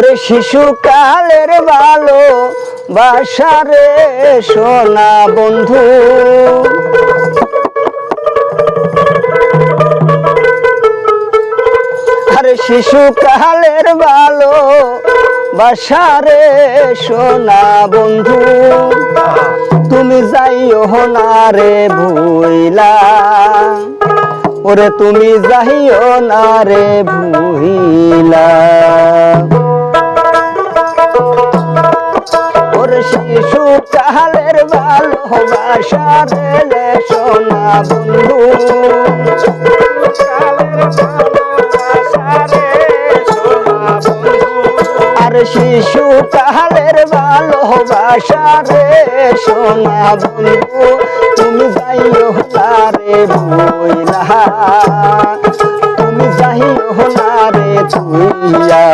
ওরে শিশুকালের ভালো বাসারে সোনা বন্ধু। আরে শিশু শিশুকালের ভালো বাসারে সোনা বন্ধু। তুমি যাইও না রে ভুইলা। ওরে তুমি যাইও না রে ভুইলা। ভালোবাসা রে সোনা বন্ধু আর শিশু কালের ভালোবাসা রে সোনা বন্ধু, তুমি যাইও না রে বইলা তুমি যাইও না রে তুইয়া।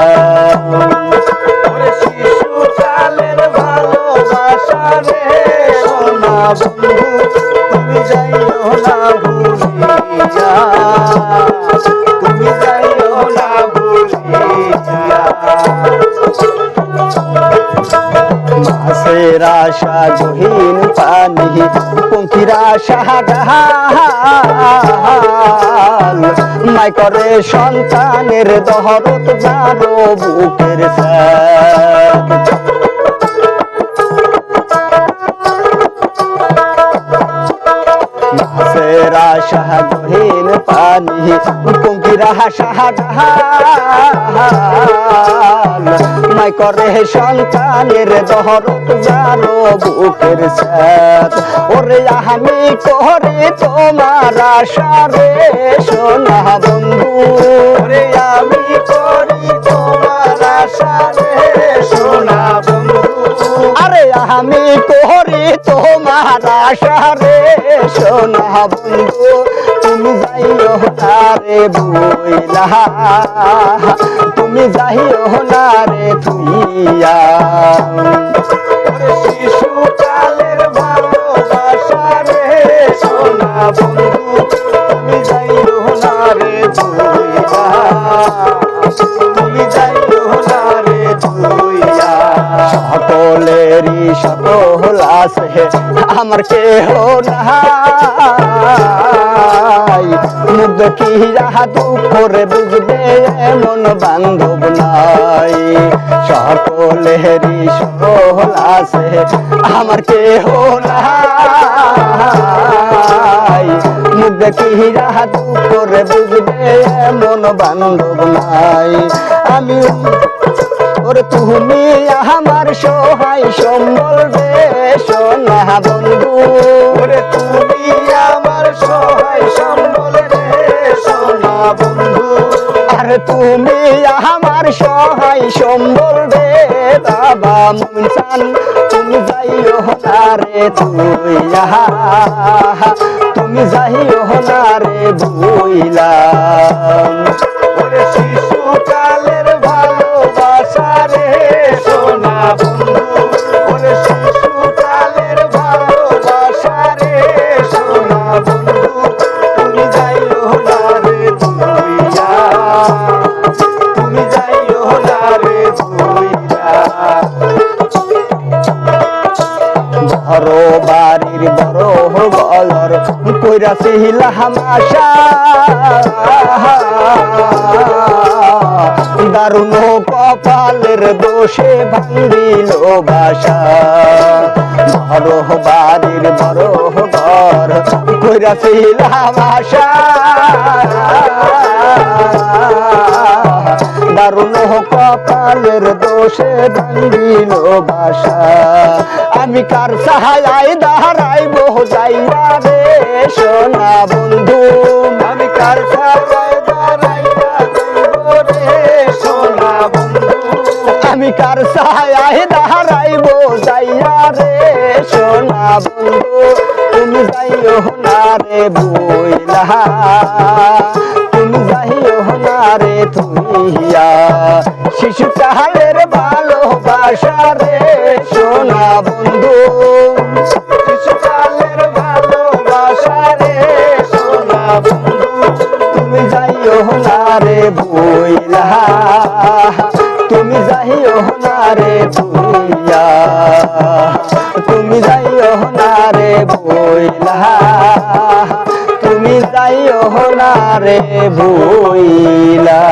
সোনা বন্ধু তুমি যাইও না ভুলিয়া তুমি যাইও না গহীন পানি ডাল মাই করে সন্তানের দহরত জানো বুকের স্যার। মাসের আশা গহীন পানি আশা ডাল মাই করে সন্তানের দহরত জানো বুকের স্যার ওরে আমি করে তোমার আশা রে সোনা বন্ধু ওরে আমি করি তোমার আশা রে সোনা বন্ধু আরে আমি করি তোমার আশা রে সোনা বন্ধু, তুমি যাইও না রে বইলা। তুমি যাইও না রে তুইয়া। ওরে শিশু কালের ভালোবাসা রে সোনা বন্ধু আমার কেহ নাই। মুগ্ধ কি যাহা করে বুঝবে, এমন বান্ধব নাই। সকলেরই সকল আছে, আমার কেহ নাই। মুগ্ধ কি যাহা করে বুঝবে, এমন বান্ধব নাই। আমি ওরে তুমি আমার সহায় সম্বল রে সোনা বন্ধু। ওরে তুমি আমার সহায় সম্বল রে সোনা বন্ধু। আর তুমি আমার সহায় সম্বল রে বাবা মুনসান তুমি যাইও না রে তুই তুমি যাইও না রে ভুইলা বড় বাড়ির বড় গলর কইরা সিহিলাম আশা দারুণ কপালের দোষে ভাঙ্গিল বাসা। বড় বাড়ির বড় ঘর কইরা সিহিলাম আশা দারুণ কপালের দোষে ভাঙ্গিল বাসা। আমি কার সাহায় দাঁড়াইব যাইয়া রে? সোনা বন্ধু, আমি কার ছায়ায় দাঁড়াইয়া রে? আমি কার সাহায় দাঁড়াইব যাইয়া রে? সোনা বন্ধু, তুমি যাইও না রে বইলা। তুমি যাইও না রে তুইয়া শিশু কালের যাইও না রে ভুইলা। তুমি যাইও না রে ভুইয়া তুমি যাইও না রে বইলা তুমি যাইও না রে বইলা